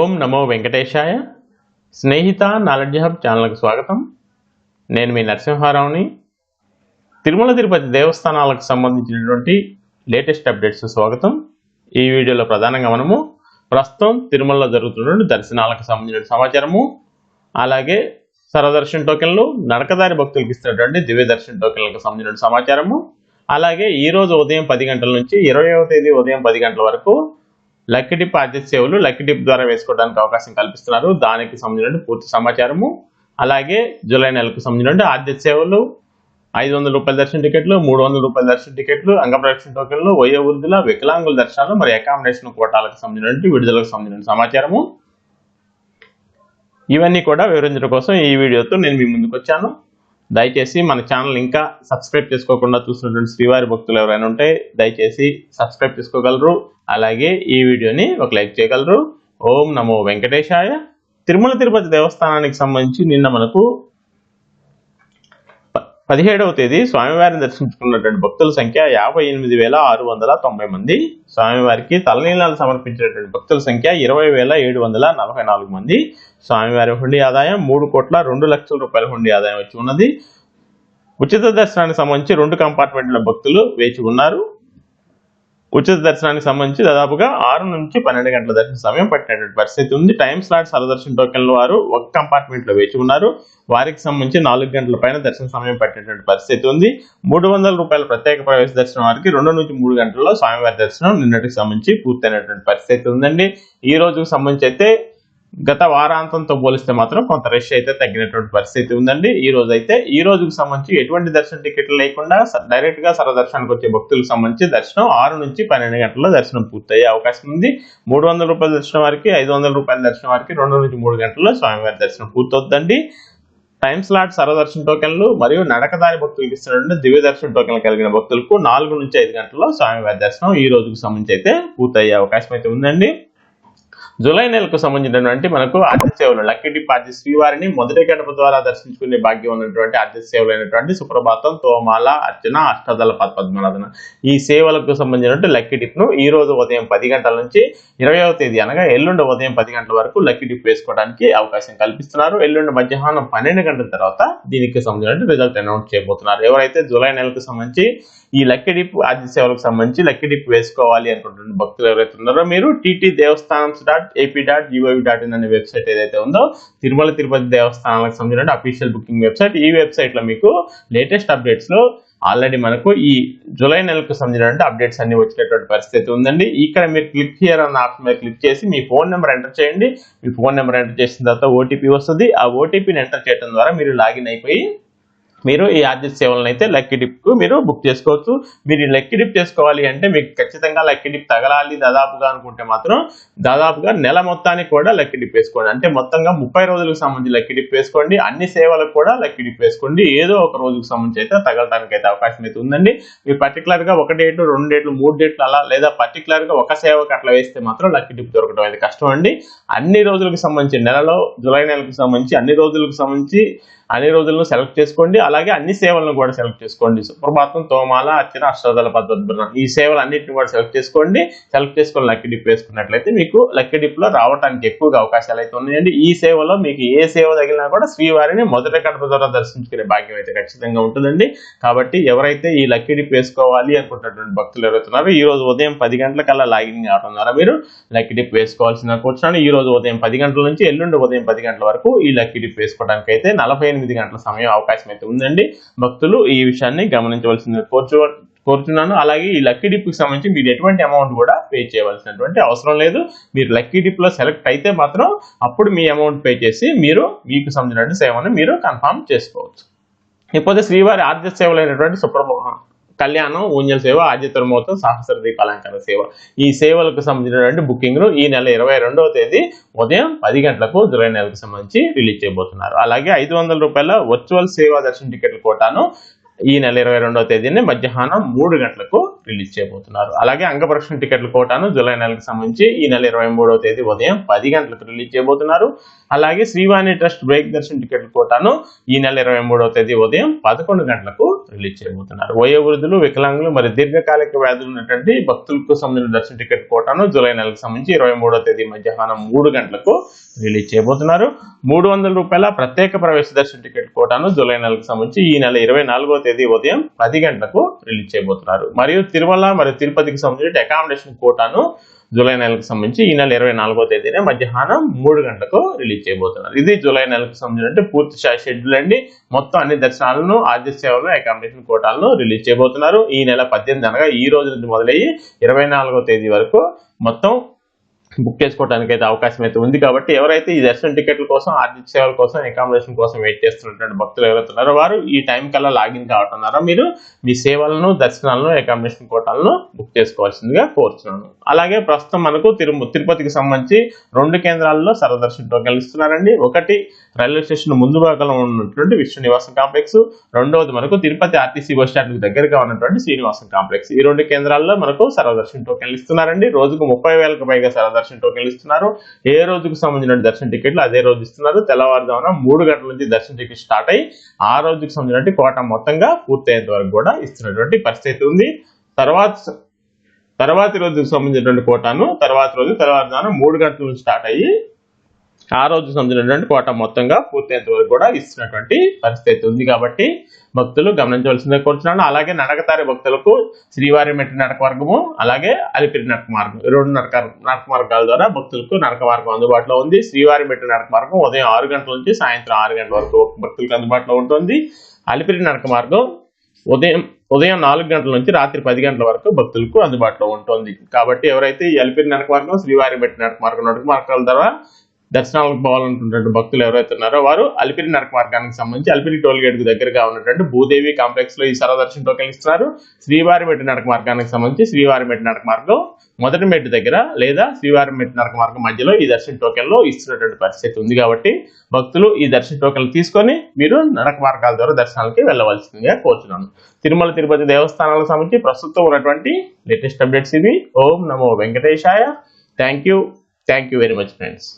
ఓం నమో వెంకటేశాయ. Snehitha knowledge hub ఛానల్కి స్వాగతం. నేను మీ నరసింహారావుని. తిరుమల తిరుపతి దేవస్థానాలకు సంబంధించినటువంటి లేటెస్ట్ అప్డేట్స్ స్వాగతం. ఈ వీడియోలో ప్రధానంగా మనము ప్రస్తుతం తిరుమలలో జరుగుతున్నటువంటి దర్శనాలకు సంబంధించిన సమాచారము అలాగే సరదర్శన్ టోకెన్లు నడకదారి భక్తులకు ఇస్తున్నటువంటి దివ్య దర్శన్ టోకెన్లకు సంబంధించిన సమాచారము అలాగే ఈరోజు ఉదయం పది గంటల నుంచి ఇరవయవ తేదీ ఉదయం పది గంటల వరకు లక్కీ టిప్ ఆర్జిత సేవలు లక్కీ టిప్ ద్వారా వేసుకోవడానికి అవకాశం కల్పిస్తున్నారు. దానికి సంబంధించిన పూర్తి సమాచారము. అలాగే జూలై నెలకు సంబంధించిన ఆర్జిత సేవలు ఐదు వందల రూపాయల దర్శన టికెట్లు మూడు వందల రూపాయల దర్శన టికెట్లు అంగప్రదక్షిణ టోకెన్లు వయో వృద్ధుల వికలాంగుల దర్శనాలు మరి అకామిడేషన్ కోటాలకు సంబంధించిన విడుదలకు సంబంధించిన సమాచారము. ఇవన్నీ కూడా వివరించడం కోసం ఈ వీడియోతో నేను మీ ముందుకు వచ్చాను. దయచేసి మన ఛానల్ ఇంకా సబ్స్క్రైబ్ చేసుకోకుండా చూస్తున్నటువంటి శ్రీవారి భక్తులు ఎవరైనా ఉంటే దయచేసి సబ్స్క్రైబ్ చేసుకోగలరు. అలాగే ఈ వీడియోని ఒక లైక్ చేయగలరు. ఓం నమో వెంకటేశాయ. తిరుమల తిరుపతి దేవస్థానానికి సంబంధించి నిన్న మనకు పదిహేడవ తేదీ స్వామివారిని దర్శించుకున్నటువంటి భక్తుల సంఖ్య యాభై ఎనిమిది వేల ఆరు వందల తొంభై మంది. స్వామివారికి తలనీలాలు సమర్పించినటువంటి భక్తుల సంఖ్య ఇరవై వేల ఏడు వందల నలభై నాలుగు మంది. స్వామివారి హుండీ ఆదాయం మూడు కోట్ల రెండు లక్షల రూపాయల హుండీ ఆదాయం వచ్చి ఉన్నది. ఉచిత దర్శనానికి సంబంధించి రెండు కంపార్ట్మెంట్ల భక్తులు వేచి ఉన్నారు. ఉచిత దర్శనానికి సంబంధించి దాదాపుగా ఆరు నుంచి పన్నెండు గంటల దర్శన సమయం పట్టినటువంటి పరిస్థితి ఉంది. టైం స్లాట్ సరదర్శన టోకెన్లు వారు ఒక కంపార్ట్మెంట్లో వేచి ఉన్నారు. వారికి సంబంధించి నాలుగు గంటల పైన దర్శన సమయం పట్టినటువంటి పరిస్థితి ఉంది. మూడు వందల రూపాయల ప్రత్యేక ప్రవేశ దర్శనం వారికి రెండు నుంచి మూడు గంటల్లో స్వామివారి దర్శనం నిన్నటికి సంబంధించి పూర్తయినటువంటి పరిస్థితి ఉందండి. ఈ రోజుకు సంబంధించి అయితే గత వారాంతంతో పోలిస్తే మాత్రం కొంత రష్ అయితే తగ్గినటువంటి పరిస్థితి ఉందండి. ఈ రోజు అయితే ఈ రోజుకు సంబంధించి ఎటువంటి దర్శన టికెట్లు లేకుండా స- డైరెక్ట్గా సరదర్శనానికి వచ్చే భక్తులకు సంబంధించి దర్శనం ఆరు నుంచి పన్నెండు గంటల్లో దర్శనం పూర్తయ్యే అవకాశం ఉంది. మూడు వందల రూపాయల దర్శనం వారికి ఐదు వందల రూపాయల దర్శనం వారికి రెండు నుంచి మూడు గంటల్లో స్వామివారి దర్శనం పూర్తవుతుందండి. టైమ్ స్లాట్ సరదర్శన టోకెన్లు మరియు నడకదారి భక్తులకు ఇస్తున్నటువంటి దివ్య దర్శన టోకెన్లు కలిగిన భక్తులకు నాలుగు నుంచి ఐదు గంటల్లో స్వామివారి దర్శనం ఈ రోజుకు సంబంధించి అయితే పూర్తయ్యే అవకాశం అయితే ఉందండి. జూలై నెలకు సంబంధించినటువంటి మనకు ఆర్జిత సేవలు లక్కీ డిప్ ఆర్జిత శ్రీవారిని మొదటి గడప ద్వారా దర్శించుకునే భాగ్యం ఉన్నటువంటి ఆర్జిత సేవలు అయినటువంటి సుప్రభాతం తోమాల అర్చన అష్టదళ పద్మనాథన ఈ సేవలకు సంబంధించినటువంటి లక్కీ డిప్ను ఈ రోజు ఉదయం పది గంటల నుంచి ఇరవైవ తేదీ అనగా ఎల్లుండి ఉదయం పది గంటల వరకు లక్కీ డిప్ వేసుకోవడానికి అవకాశం కల్పిస్తున్నారు. ఎల్లుండి మధ్యాహ్నం పన్నెండు గంటల తర్వాత దీనికి సంబంధించిన రిజల్ట్ అనౌన్స్ చేయబోతున్నారు. ఎవరైతే జూలై నెలకు సంబంధించి ఈ లక్కీ ఆది సేవలకు సంబంధించి లక్కడిప్ వేసుకోవాలి అనుకుంటున్న భక్తులు ఎవరైతే ఉన్నారో మీరు TT Devasthanam dot AP dot G O V dot in అనే వెబ్సైట్ ఏదైతే ఉందో తిరుమల తిరుపతి దేవస్థానాలకు సంబంధించిన అఫీషియల్ బుకింగ్ వెబ్సైట్. ఈ వెబ్సైట్లో మీకు లేటెస్ట్ అప్డేట్స్లో ఆల్రెడీ మనకు ఈ జూలై నెలకు సంబంధించిన అప్డేట్స్ అన్ని వచ్చేటటువంటి పరిస్థితి ఉందండి. ఇక్కడ మీరు క్లిక్ హియర్ అన్న ఆప్షన్ మీద క్లిక్ చేసి మీ ఫోన్ నెంబర్ ఎంటర్ చేయండి. మీ ఫోన్ నెంబర్ ఎంటర్ చేసిన తర్వాత ఓటీపీ వస్తుంది. ఆ ఓటీపీని ఎంటర్ చేయడం ద్వారా మీరు లాగిన్ అయిపోయి మీరు ఈ ఆర్జిత సేవలను అయితే లక్కీ డిప్కు మీరు బుక్ చేసుకోవచ్చు. మీరు లక్కీ డిప్ చేసుకోవాలి అంటే మీకు ఖచ్చితంగా లక్కీ డిప్ తగలాలి దాదాపుగా అనుకుంటే మాత్రం దాదాపుగా నెల మొత్తానికి కూడా లక్కీ డిప్ వేసుకోండి. అంటే మొత్తంగా ముప్పై రోజులకు సంబంధించి లక్కీ డిప్ వేసుకోండి. అన్ని సేవలకు కూడా లక్కీ డిప్ వేసుకోండి. ఏదో ఒక రోజుకు సంబంధించి అయితే తగలటానికి అయితే అవకాశం అయితే ఉందండి. మీరు పర్టికులర్గా ఒక డేట్ రెండు డేట్లు మూడు డేట్లు అలా లేదా పర్టికులర్గా ఒక సేవకు అట్లా వేస్తే మాత్రం లక్కీ డిప్ దొరకడం అయితే కష్టం అండి. అన్ని రోజులకు సంబంధించి నెలలో జూలై నెలకు సంబంధించి అన్ని రోజులకు సంబంధించి అన్ని రోజులను సెలెక్ట్ చేసుకోండి. అలాగే అన్ని సేవలను కూడా సెలెక్ట్ చేసుకోండి. సుప్రభాతం తోమాల అర్చన అష్టోదల పద్ధతి ఈ సేవలు అన్నింటిని కూడా సెలెక్ట్ చేసుకోండి. సెలెక్ట్ చేసుకొని లక్కీ డిప్ వేసుకున్నట్లయితే మీకు లక్కీ డిప్లో రావడానికి ఎక్కువగా అవకాశాలు అయితే ఉన్నాయండి. ఈ సేవలో మీకు ఏ సేవ తగిలినా కూడా శ్రీవారిని మొదట కడప ద్వారా దర్శించుకునే భాగ్యం అయితే ఖచ్చితంగా ఉంటుందండి. కాబట్టి ఎవరైతే ఈ లక్కీ డిప్ వేసుకోవాలి అనుకుంటున్నటువంటి భక్తులు ఎవరైతున్నారో ఈ రోజు ఉదయం పది గంటలకల్లా లాగిన్ కావడం ద్వారా మీరు లక్కీ డిప్ వేసుకోవాల్సిన కూర్చొని ఈ రోజు ఉదయం పది గంటల నుంచి ఎల్లుండి ఉదయం పది గంటల వరకు ఈ లక్కీ డిప్ వేసుకోవడానికి అయితే నలభై ఎనిమిది గంటల సమయం అవకాశం అయితే ఉందండి. భక్తులు ఈ విషయాన్ని గమనించవలసింది కోర్చు కోరుతున్నాను అలాగే ఈ లక్కీ డిప్కి సంబంధించి మీరు ఎటువంటి అమౌంట్ కూడా పే చేయవలసినటువంటి అవసరం లేదు. మీరు లక్కీ డిప్లో సెలెక్ట్ అయితే మాత్రం అప్పుడు మీ అమౌంట్ పే చేసి మీరు మీకు సంబంధించిన సేవను మీరు కన్ఫర్మ్ చేసుకోవచ్చు. ఇకపోతే శ్రీవారి ఆర్జిత సేవలైనటువంటి సుప్రభ కళ్యాణం ఊంజల్ సేవ ఆదిత్యమోత్సవం సహస్ర దీపాలంకరణ సేవ. ఈ సేవలకు సంబంధించినటువంటి బుకింగ్ను ఈ నెల ఇరవై రెండవ తేదీ ఉదయం పది గంటలకు జులై నెలకు సంబంధించి రిలీజ్ చేయబోతున్నారు. అలాగే ఐదు వందల రూపాయల వర్చువల్ సేవా దర్శన టికెట్ల కోటాను ఈ నెల ఇరవై రెండవ తేదీని మధ్యాహ్నం మూడు గంటలకు రిలీజ్ చేయబోతున్నారు. అలాగే అంగప్రక్షణ టికెట్ల కోటాను జూలై నెలకు సంబంధించి ఈ నెల ఇరవై మూడవ తేదీ ఉదయం పది గంటలకు రిలీజ్ చేయబోతున్నారు. అలాగే శ్రీవాణి ట్రస్ట్ బ్రేక్ దర్శన్ టికెట్ల కోటాను ఈ నెల ఇరవై మూడవ తేదీ ఉదయం పదకొండు గంటలకు రిలీజ్ చేయబోతున్నారు. వయోవృద్ధులు వికలాంగులు మరి దీర్ఘకాలిక వ్యాధులు ఉన్నటువంటి భక్తులకు సంబంధించిన దర్శన టికెట్ కోటాను జూలై నెలకు సంబంధించి ఇరవై మూడవ తేదీ మధ్యాహ్నం మూడు గంటలకు రిలీజ్ చేయబోతున్నారు. మూడు వందల రూపాయల ప్రత్యేక ప్రవేశ దర్శన టికెట్ కోటాను జూలై నెలకు సంబంధించి ఈ నెల ఇరవై నాలుగో తేదీ ఉదయం పది గంటలకు రిలీజ్ చేయబోతున్నారు. మరియు తిరుమల మరియు తిరుపతికి సంబంధించిన అకామిడేషన్ కోటాను జూలై నెలకు సంబంధించి ఈ నెల ఇరవై నాలుగో తేదీనే మధ్యాహ్నం మూడు గంటలకు రిలీజ్ చేయబోతున్నారు. ఇది జూలై నెలకు సంబంధించిన పూర్తి షెడ్యూల్ అండి. మొత్తం అన్ని దర్శనాలను ఆద్య సేవలు అకామిడేషన్ కోటాలను రిలీజ్ చేయబోతున్నారు. ఈ నెల పద్దెనిమిది అనగా ఈ రోజు నుంచి మొదలయ్యి ఇరవై నాలుగో తేదీ వరకు మొత్తం బుక్ చేసుకోవడానికి అయితే అవకాశం అయితే ఉంది కాబట్టి ఎవరైతే ఈ దర్శన టికెట్ల కోసం ఆర్థిక సేవల కోసం అకామిడేషన్ కోసం వెయిట్ చేస్తున్నటువంటి భక్తులు ఎవరైతున్నారో వారు ఈ టైం కల్లా లాగిన్ కావటన్నారో మీరు మీ సేవలను దర్శనాలను అకామిడేషన్ కోటాలను బుక్ చేసుకోవాల్సిందిగా కోరుతున్నాను అలాగే ప్రస్తుతం మనకు తిరుమ తిరుపతికి సంబంధించి రెండు కేంద్రాల్లో సరదర్శన టోకెన్లు ఇస్తున్నారండి ఒకటి రైల్వే స్టేషన్ ముందు భాగంలో ఉన్నటువంటి విష్ణు నివాసం కాంప్లెక్స్ రెండవది మనకు తిరుపతి ఆర్టీసీ బస్ స్టాండ్ దగ్గరగా ఉన్నటువంటి శ్రీనివాసం కాంప్లెక్స్ ఈ రెండు కేంద్రాల్లో మనకు సరదర్శన టోకెన్లు ఇస్తున్నారండి. రోజుకు ముప్పై వేలకు పైగా దర్శన టోకెన్లు ఇస్తున్నారు. ఏ రోజుకు సంబంధించిన దర్శన టికెట్లు అదే రోజు ఇస్తున్నారు. తెల్లవారుజామున మూడు గంటల నుంచి దర్శన టికెట్ స్టార్ట్ అయ్యి ఆ రోజుకు సంబంధించిన కోట మొత్తంగా పూర్తయ్యేంత వరకు కూడా ఇస్తున్నటువంటి పరిస్థితి ఉంది. తర్వాత తర్వాతి రోజుకు సంబంధించినటువంటి కోటాను తర్వాత రోజు తెల్లవారుజామున మూడు గంటల నుంచి స్టార్ట్ అయ్యి ఆ రోజు సంబంధించినటువంటి కోట మొత్తంగా పూర్తయ్యేంత వరకు కూడా ఇస్తున్నటువంటి పరిస్థితి ఉంది కాబట్టి భక్తులు గమనించవలసిందే కోరుతున్నాను అలాగే నడకతారి భక్తులకు శ్రీవారి మెట్టి నడక మార్గము అలాగే అలిపిరి నడక మార్గం రెండు నడక నడక మార్గాల ద్వారా భక్తులకు నడక మార్గం అందుబాటులో ఉంది. శ్రీవారి మెట్టి నడక మార్గం ఉదయం ఆరు గంటల నుంచి సాయంత్రం ఆరు గంటల వరకు భక్తులకు అందుబాటులో ఉంటుంది. అలిపిరి నడక మార్గం ఉదయం ఉదయం నాలుగు గంటల నుంచి రాత్రి పది గంటల వరకు భక్తులకు అందుబాటులో ఉంటుంది. కాబట్టి ఎవరైతే ఈ అలిపిరి నడక మార్గం శ్రీవారి మెట్టి నడక మార్గం నడక మార్గాల ద్వారా దర్శనాలకు పోవాలనుకున్నటువంటి భక్తులు ఎవరైతే ఉన్నారో వారు అలిపిరి నరక మార్గానికి సంబంధించి అలిపిరి టోల్ గేట్కు దగ్గరగా ఉన్నటువంటి భూదేవి కాంప్లెక్స్లో ఈ సర్వదర్శన టోకెన్ ఇస్తున్నారు శ్రీవారిమెట్టి నరక నడక మార్గానికి సంబంధించి శ్రీవారి మెట్టి నడక మార్గం మొదటి మెట్టు దగ్గర లేదా శ్రీవారి మెట్టి నడక మార్గం మధ్యలో ఈ దర్శన టోకెన్లో ఇస్తున్నటువంటి పరిస్థితి ఉంది కాబట్టి భక్తులు ఈ దర్శన టోకెన్లు తీసుకొని మీరు నడక మార్గాల ద్వారా దర్శనాలకి వెళ్ళవలసిందిగా కోరుతున్నాను తిరుమల తిరుపతి దేవస్థానాలకు సంబంధించి ప్రస్తుతం ఉన్నటువంటి లేటెస్ట్ అప్డేట్స్ ఇవి. ఓం నమో వెంకటేశాయ. Thank you thank you very much friends